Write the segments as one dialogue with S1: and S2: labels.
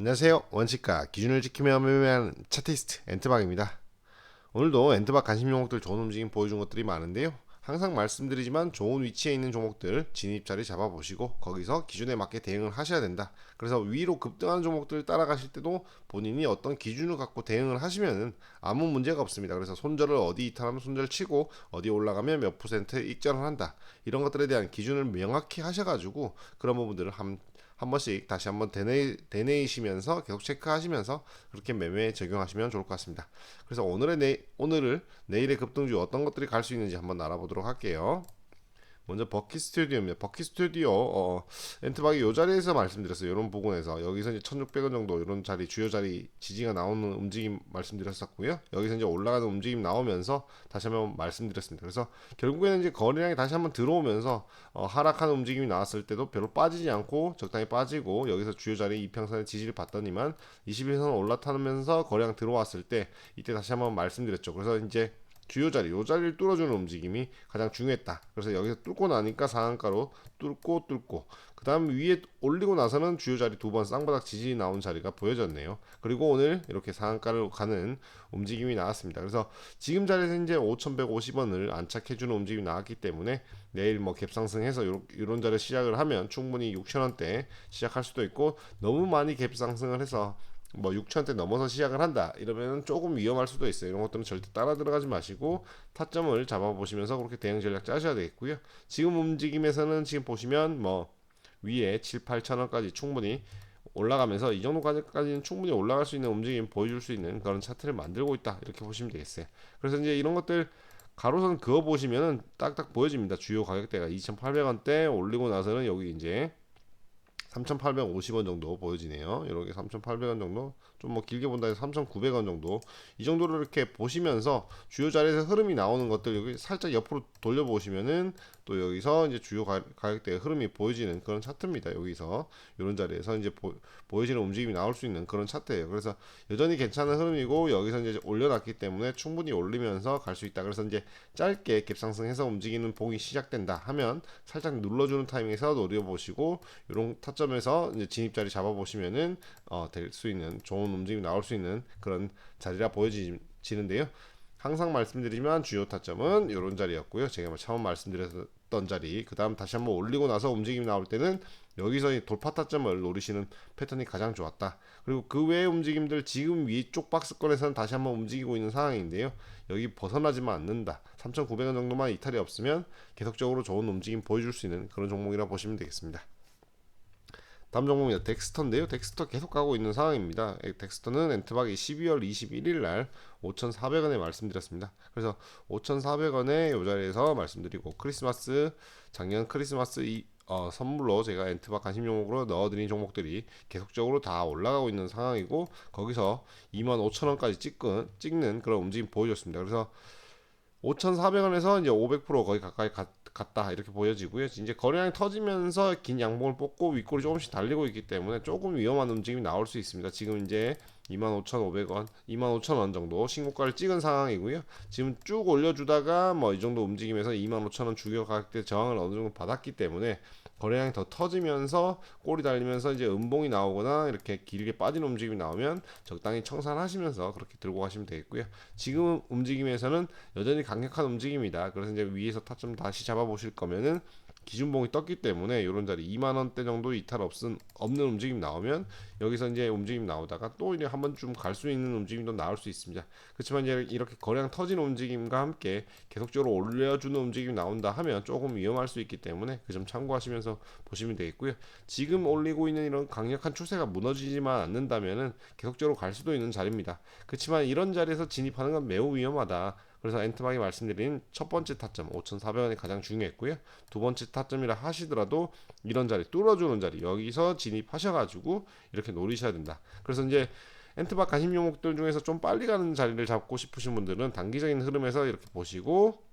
S1: 안녕하세요. 원칙과 기준을 지키며 매매하는 차티스트 엔트박입니다. 오늘도 엔트박 관심 종목들 좋은 움직임 보여준 것들이 많은데요. 항상 말씀드리지만 좋은 위치에 있는 종목들 진입 자리 잡아보시고 거기서 기준에 맞게 대응을 하셔야 된다. 그래서 위로 급등하는 종목들 따라가실 때도 본인이 어떤 기준을 갖고 대응을 하시면은 아무 문제가 없습니다. 그래서 손절을 어디 이탈하면 손절 치고 어디 올라가면 몇 퍼센트 익절을 한다. 이런 것들에 대한 기준을 명확히 하셔가지고 그런 부분들을 한, 한 번씩 다시 한번 되뇌, 되뇌이시면서 계속 체크하시면서 그렇게 매매에 적용하시면 좋을 것 같습니다. 그래서 오늘의 내, 오늘을 내일의 급등주 어떤 것들이 갈 수 있는지 한번 알아보도록 할게요. 먼저 버키 스튜디오입니다. 버키 스튜디오 어, 엔트박이 요 자리에서 말씀드렸어요. 이런 부분에서 여기서 이제 1,600원 정도 이런 자리 주요 자리 지지가 나오는 움직임 말씀드렸었고요. 여기서 이제 올라가는 움직임 나오면서 다시 한번 말씀드렸습니다. 그래서 결국에는 이제 거래량이 다시 한번 들어오면서 어, 하락하는 움직임이 나왔을 때도 별로 빠지지 않고 적당히 빠지고 여기서 주요 자리 이평선의 지지를 받더니만 21선 올라타면서 거래량 들어왔을 때 이때 다시 한번 말씀드렸죠. 그래서 이제 주요 자리, 요 자리를 뚫어주는 움직임이 가장 중요했다. 그래서 여기서 뚫고 나니까 상한가로 뚫고 뚫고 그 다음 위에 올리고 나서는 주요 자리 두 번 쌍바닥 지지 나온 자리가 보여졌네요. 그리고 오늘 이렇게 상한가를 가는 움직임이 나왔습니다. 그래서 지금 자리에서 이제 5,150원을 안착해주는 움직임이 나왔기 때문에 내일 뭐 갭상승해서 요런 자리 시작을 하면 충분히 6,000원대 시작할 수도 있고 너무 많이 갭상승을 해서 뭐 6천대 넘어서 시작을 한다. 이러면 조금 위험할 수도 있어요. 이런 것들은 절대 따라 들어가지 마시고 타점을 잡아보시면서 그렇게 대응 전략 짜셔야 되겠고요. 지금 움직임에서는 지금 보시면 뭐 위에 7, 8천 원까지 충분히 올라가면서 이 정도까지는 충분히 올라갈 수 있는 움직임 보여줄 수 있는 그런 차트를 만들고 있다. 이렇게 보시면 되겠어요. 그래서 이제 이런 것들 가로선 그어 보시면은 딱딱 보여집니다. 주요 가격대가 2,800원대 올리고 나서는 여기 이제 3,850원 정도 보여지네요. 이렇게 3,800원 정도, 좀 뭐 길게 본다 해서 3,900원 정도. 이 정도로 이렇게 보시면서 주요 자리에서 흐름이 나오는 것들 여기 살짝 옆으로 돌려보시면은 또 여기서 이제 주요 가, 격대의 흐름이 보여지는 그런 차트입니다. 여기서 이런 자리에서 이제 보, 보여지는 움직임이 나올 수 있는 그런 차트예요. 그래서 여전히 괜찮은 흐름이고 여기서 이제 올려놨기 때문에 충분히 올리면서 갈 수 있다. 그래서 이제 짧게 갭상승해서 움직이는 봉이 시작된다 하면 살짝 눌러주는 타이밍에서 노려보시고 이런 타점에서 이제 진입 자리 잡아보시면은 어, 될 수 있는 좋은 움직임이 나올 수 있는 그런 자리라 보여지는데요. 항상 말씀드리지만 주요 타점은 이런 자리였고요. 제가 처음 말씀드렸던 자리, 그 다음 다시 한번 올리고 나서 움직임이 나올 때는 여기서 돌파 타점을 노리시는 패턴이 가장 좋았다. 그리고 그 외의 움직임들 지금 위쪽 박스권에서는 다시 한번 움직이고 있는 상황인데요. 여기 벗어나지만 않는다. 3,900원 정도만 이탈이 없으면 계속적으로 좋은 움직임 보여줄 수 있는 그런 종목이라 보시면 되겠습니다. 다음 종목입니다. 덱스터인데요. 덱스터 계속 가고 있는 상황입니다. 덱스터는 엔트박이 12월 21일 날 5,400원에 말씀드렸습니다. 그래서 5,400원에 이 자리에서 말씀드리고 크리스마스 작년 크리스마스 이 어, 선물로 제가 엔트박 관심 종목으로 넣어드린 종목들이 계속적으로 다 올라가고 있는 상황이고 거기서 25,000원까지 찍은, 찍는 그런 움직임 보여줬습니다. 그래서 5,400원에서 이제 500% 거의 가까이 갔, 갔다 이렇게 보여지고요. 이제 거래량이 터지면서 긴 양봉을 뽑고 윗골이 조금씩 달리고 있기 때문에 조금 위험한 움직임이 나올 수 있습니다. 지금 이제 25,500원, 25,000원 정도 신고가를 찍은 상황이고요. 지금 쭉 올려주다가 뭐 이 정도 움직임에서 25,000원 주요 가격대 저항을 어느 정도 받았기 때문에 거래량이 더 터지면서 꼬리 달리면서 이제 음봉이 나오거나 이렇게 길게 빠진 움직임이 나오면 적당히 청산하시면서 그렇게 들고 가시면 되겠고요. 지금 움직임에서는 여전히 강력한 움직임이다. 그래서 이제 위에서 타점 다시 잡아보실 거면은 기준봉이 떴기 때문에 이런 자리 2만 원대 정도 이탈 없은 없는 움직임 나오면 여기서 이제 움직임 나오다가 또 이제 한 번쯤 갈수 있는 움직임도 나올 수 있습니다. 그렇지만 이제 이렇게 거래량 터지는 움직임과 함께 계속적으로 올려주는 움직임이 나온다 하면 조금 위험할 수 있기 때문에 그 점 참고하시면서 보시면 되겠고요. 지금 올리고 있는 이런 강력한 추세가 무너지지만 않는다면은 계속적으로 갈 수도 있는 자리입니다. 그렇지만 이런 자리에서 진입하는 건 매우 위험하다. 그래서 엔트박이 말씀드린 첫 번째 타점 5,400원이 가장 중요했고요. 두 번째 타점이라 하시더라도 이런 자리 뚫어주는 자리 여기서 진입하셔가지고 이렇게 노리셔야 된다. 그래서 이제 엔트박 관심 종목들 중에서 좀 빨리 가는 자리를 잡고 싶으신 분들은 단기적인 흐름에서 이렇게 보시고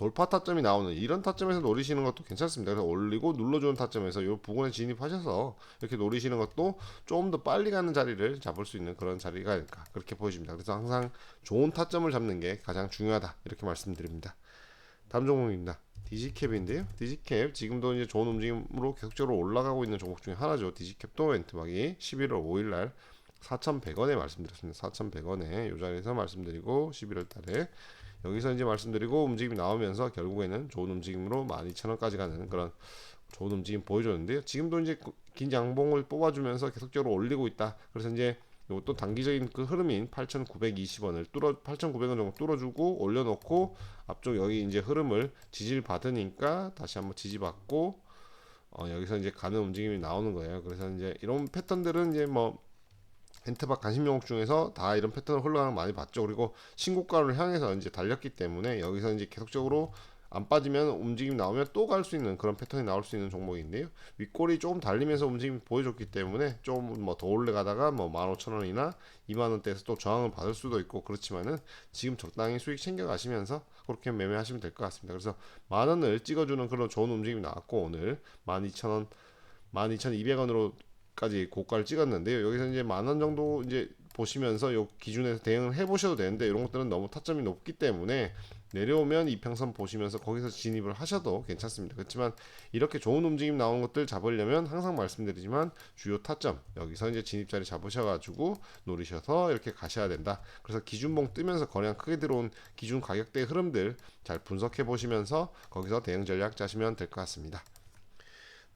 S1: 돌파 타점이 나오는 이런 타점에서 노리시는 것도 괜찮습니다. 그래서 올리고 눌러주는 타점에서 이 부분에 진입하셔서 이렇게 노리시는 것도 조금 더 빨리 가는 자리를 잡을 수 있는 그런 자리가 아닐까 그렇게 보여집니다. 그래서 항상 좋은 타점을 잡는 게 가장 중요하다 이렇게 말씀드립니다. 다음 종목입니다. 디지캡인데요. 디지캡 지금도 이제 좋은 움직임으로 계속적으로 올라가고 있는 종목 중에 하나죠. 디지캡도 엔트박이 11월 5일 날 4,100원에 말씀드렸습니다. 4,100원에 이 자리에서 말씀드리고 11월 달에 여기서 이제 말씀드리고 움직임이 나오면서 결국에는 좋은 움직임으로 12,000원까지 가는 그런 좋은 움직임 보여줬는데요. 지금도 이제 긴 양봉을 뽑아주면서 계속적으로 올리고 있다. 그래서 이제 이것도 단기적인 그 흐름인 8,920원을 뚫어 8,900원 정도 뚫어주고 올려놓고 앞쪽 여기 이제 흐름을 지지를 받으니까 다시 한번 지지받고 어 여기서 이제 가는 움직임이 나오는 거예요. 그래서 이제 이런 패턴들은 이제 뭐 엔트박 관심 종목 중에서 다 이런 패턴을 흘러가는 거 많이 봤죠. 그리고 신고가를 향해서 이제 달렸기 때문에 여기서 이제 계속적으로 안 빠지면 움직임 나오면 또 갈 수 있는 그런 패턴이 나올 수 있는 종목인데요. 윗골이 조금 달리면서 움직임 보여줬기 때문에 좀 뭐 더 올라가다가 뭐 15,000원이나 2만원대에서 또 저항을 받을 수도 있고 그렇지만은 지금 적당히 수익 챙겨 가시면서 그렇게 매매하시면 될 것 같습니다. 그래서 만 원을 찍어주는 그런 좋은 움직임이 나왔고 오늘 12,000원 12,200원으로 까지 고가를 찍었는데요. 여기서 이제 만 원 정도 이제 보시면서 요 기준에서 대응을 해 보셔도 되는데 이런 것들은 너무 타점이 높기 때문에 내려오면 이평선 보시면서 거기서 진입을 하셔도 괜찮습니다. 그렇지만 이렇게 좋은 움직임 나오는 것들 잡으려면 항상 말씀드리지만 주요 타점 여기서 이제 진입 자리 잡으셔가지고 노리셔서 이렇게 가셔야 된다. 그래서 기준봉 뜨면서 거래량 크게 들어온 기준 가격대 흐름들 잘 분석해 보시면서 거기서 대응 전략 짜시면 될 것 같습니다.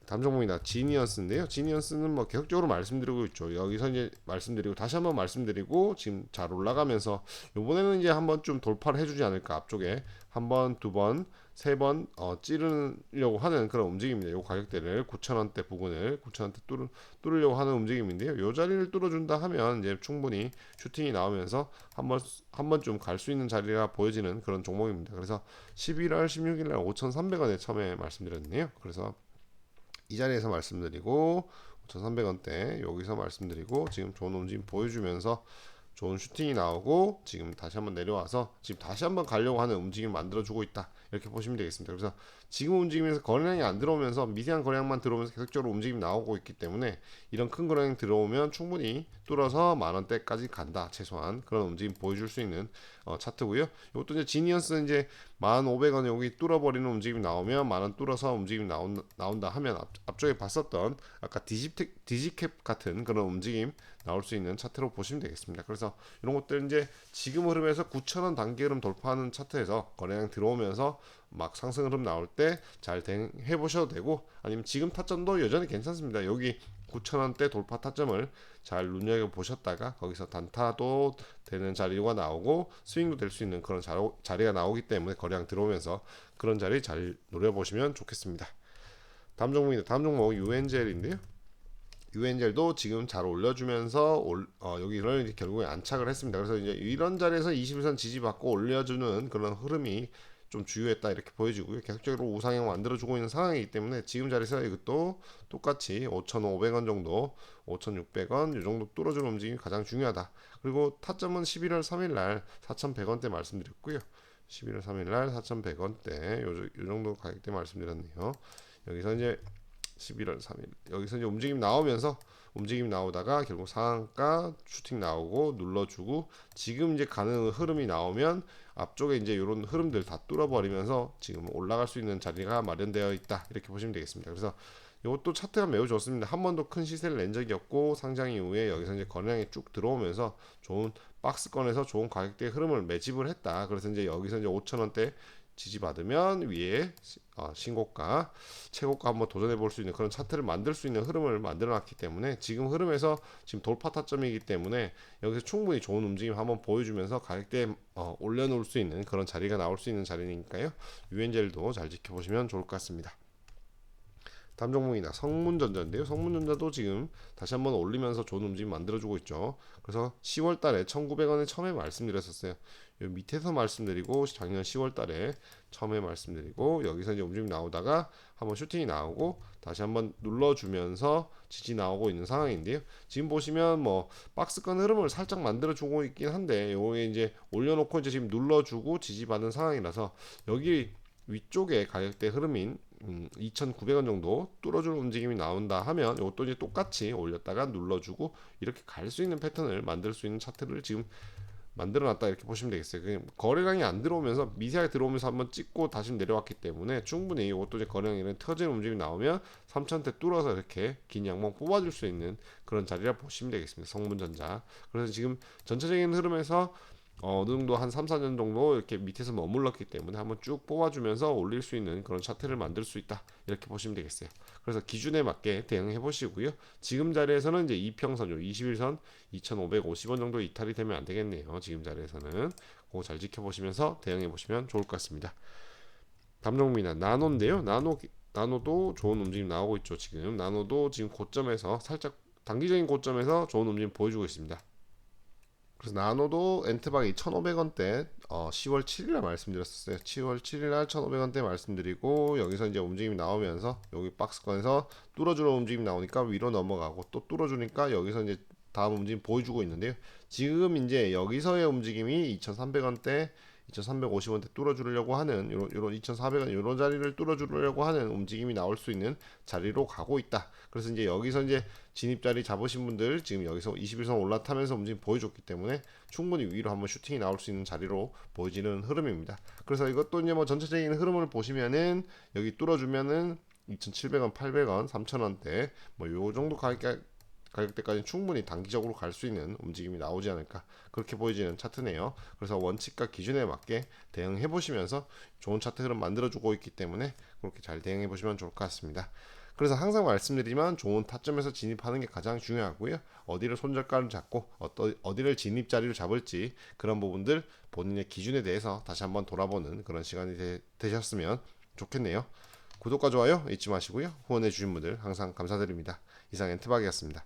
S1: 종목이다. 지니언스인데요. 지니언스는 뭐 계속적으로 말씀드리고 있죠. 여기서 이제 말씀드리고 다시 한번 말씀드리고 지금 잘 올라가면서 요번에는 이제 한번 좀 돌파를 해주지 않을까 앞쪽에 한 번, 두 번, 세 번 어, 찌르려고 하는 그런 움직임입니다. 요 가격대를 9천원대 부근을 9천원대 뚫을, 뚫으려고 하는 움직임인데요. 요 자리를 뚫어준다 하면 이제 충분히 슈팅이 나오면서 한번 한번 좀 갈 수 있는 자리가 보여지는 그런 종목입니다. 그래서 11월 16일 날 5,300원에 처음에 말씀드렸네요. 그래서 이 자리에서 말씀드리고 5,300원대 여기서 말씀드리고 지금 좋은 움직임 보여주면서 좋은 슈팅이 나오고 지금 다시 한번 내려와서 지금 다시 한번 가려고 하는 움직임을 만들어주고 있다 이렇게 보시면 되겠습니다. 그래서 지금 움직임에서 거래량이 안 들어오면서 미세한 거래량만 들어오면서 계속적으로 움직임이 나오고 있기 때문에 이런 큰 거래량 들어오면 충분히 뚫어서 만 원대까지 간다 최소한 그런 움직임 보여줄 수 있는 어, 차트고요. 이것도 이제 지니언스 이제 만 오백 원 여기 뚫어버리는 움직임이 나오면 만 원 뚫어서 움직임이 나온, 나온다 하면 앞, 앞쪽에 봤었던 아까 디지텍, 디지캡 같은 그런 움직임 나올 수 있는 차트로 보시면 되겠습니다. 그래서 이런 것들 이제 지금 흐름에서 9천원 단계 흐름 돌파하는 차트에서 거래량 들어오면서 막 상승 흐름 나올 때잘 대응해 보셔도 되고 아니면 지금 타점도 여전히 괜찮습니다. 여기 9천원대 돌파 타점을 잘 눈여겨 보셨다가 거기서 단타도 되는 자리가 나오고 스윙도 될 수 있는 그런 자리가 나오기 때문에 거래량 들어오면서 그런 자리 잘 노려보시면 좋겠습니다. 다음 종목입니다. 다음 종목 UN젤인데요. 유엔젤도 지금 잘 올려주면서 올, 어, 여기를 결국에 안착을 했습니다. 그래서 이제 이런 자리에서 21선 지지받고 올려주는 그런 흐름이 좀 주요했다 이렇게 보여지고요. 계속적으로 우상향 만들어주고 있는 상황이기 때문에 지금 자리에서 이것도 똑같이 5,500원 정도, 5,600원 이 정도 뚫어주는 움직임이 가장 중요하다. 그리고 타점은 11월 3일 날 4,100원대 말씀드렸고요. 11월 3일 날 4,100원대 요, 요 정도 가격대 말씀드렸네요. 여기서 이제 11월 3일 여기서 이제 움직임 나오면서 움직임 나오다가 결국 상한가 슈팅 나오고 눌러주고 지금 이제 가는 흐름이 나오면 앞쪽에 이제 이런 흐름들 다 뚫어버리면서 지금 올라갈 수 있는 자리가 마련되어 있다 이렇게 보시면 되겠습니다. 그래서 이것도 차트가 매우 좋습니다. 한 번도 큰 시세를 낸 적이 없고 상장 이후에 여기서 이제 거래량이 쭉 들어오면서 좋은 박스권에서 좋은 가격대의 흐름을 매집을 했다. 그래서 이제 여기서 이제 5천 원대 지지받으면 위에 어, 신고가, 최고가 한번 도전해 볼 수 있는 그런 차트를 만들 수 있는 흐름을 만들어 놨기 때문에 지금 흐름에서 지금 돌파 타점이기 때문에 여기서 충분히 좋은 움직임 한번 보여주면서 가격대 어, 올려놓을 수 있는 그런 자리가 나올 수 있는 자리니까요. 유엔젤도 잘 지켜보시면 좋을 것 같습니다. 다음 종목이나 성문전자인데요. 성문전자도 지금 다시 한번 올리면서 좋은 움직임 만들어주고 있죠. 그래서 10월 달에 1,900원에 처음에 말씀드렸었어요. 요 밑에서 말씀드리고 작년 10월 달에 처음에 말씀드리고 여기서 이제 움직임 나오다가 한번 슈팅이 나오고 다시 한번 눌러주면서 지지 나오고 있는 상황인데요. 지금 보시면 뭐 박스권 흐름을 살짝 만들어주고 있긴 한데 요게 이제 올려놓고 이제 지금 눌러주고 지지 받는 상황이라서 여기 위쪽에 가격대 흐름인 음, 2,900원 정도 뚫어주는 움직임이 나온다 하면 이것도 이제 똑같이 올렸다가 눌러주고 이렇게 갈 수 있는 패턴을 만들 수 있는 차트를 지금 만들어놨다 이렇게 보시면 되겠어요. 거래량이 안 들어오면서 미세하게 들어오면서 한번 찍고 다시 내려왔기 때문에 충분히 이것도 이제 거래량이 터지는 움직임이 나오면 3천대 뚫어서 이렇게 긴 양봉 뽑아줄 수 있는 그런 자리라 보시면 되겠습니다. 성문전자. 그래서 지금 전체적인 흐름에서 어, 어느 정도 한 3, 4년 정도 이렇게 밑에서 머물렀기 때문에 한번 쭉 뽑아주면서 올릴 수 있는 그런 차트를 만들 수 있다 이렇게 보시면 되겠어요. 그래서 기준에 맞게 대응해 보시고요. 지금 자리에서는 이제 이평선 요 21선 2,550원 정도 이탈이 되면 안 되겠네요. 지금 자리에서는 그거 잘 지켜보시면서 대응해 보시면 좋을 것 같습니다. 담종미나 나노인데요. 나노 나노도 좋은 움직임 나오고 있죠. 지금 나노도 지금 고점에서 살짝 단기적인 고점에서 좋은 움직임 보여주고 있습니다. 그래서 나노도 엔트박이 1,500원대 어, 10월 7일날 말씀드렸었어요. 10월 7일날 1,500원대 말씀드리고 여기서 이제 움직임이 나오면서 여기 박스권에서 뚫어주는 움직임이 나오니까 위로 넘어가고 또 뚫어주니까 여기서 이제 다음 움직임 보여주고 있는데요. 지금 이제 여기서의 움직임이 2,300원대 2,350원대 뚫어주려고 하는 요런, 요런 2,400원 요런 자리를 뚫어주려고 하는 움직임이 나올 수 있는 자리로 가고 있다. 그래서 이제 여기서 이제 진입 자리 잡으신 분들 지금 여기서 21선 올라타면서 움직임 보여줬기 때문에 충분히 위로 한번 슈팅이 나올 수 있는 자리로 보여지는 흐름입니다. 그래서 이것도 이제 뭐 전체적인 흐름을 보시면은 여기 뚫어주면은 2,700원, 800원, 3,000원대 뭐 요 정도 가격 가격대까지 충분히 단기적으로 갈 수 있는 움직임이 나오지 않을까 그렇게 보여지는 차트네요. 그래서 원칙과 기준에 맞게 대응해 보시면서 좋은 차트 흐름 만들어주고 있기 때문에 그렇게 잘 대응해 보시면 좋을 것 같습니다. 그래서 항상 말씀드리지만 좋은 타점에서 진입하는 게 가장 중요하고요. 어디를 손절가를 잡고 어떠, 어디를 진입 자리를 잡을지 그런 부분들 본인의 기준에 대해서 다시 한번 돌아보는 그런 시간이 되, 되셨으면 좋겠네요. 구독과 좋아요 잊지 마시고요. 후원해 주신 분들 항상 감사드립니다. 이상 엔트박이었습니다.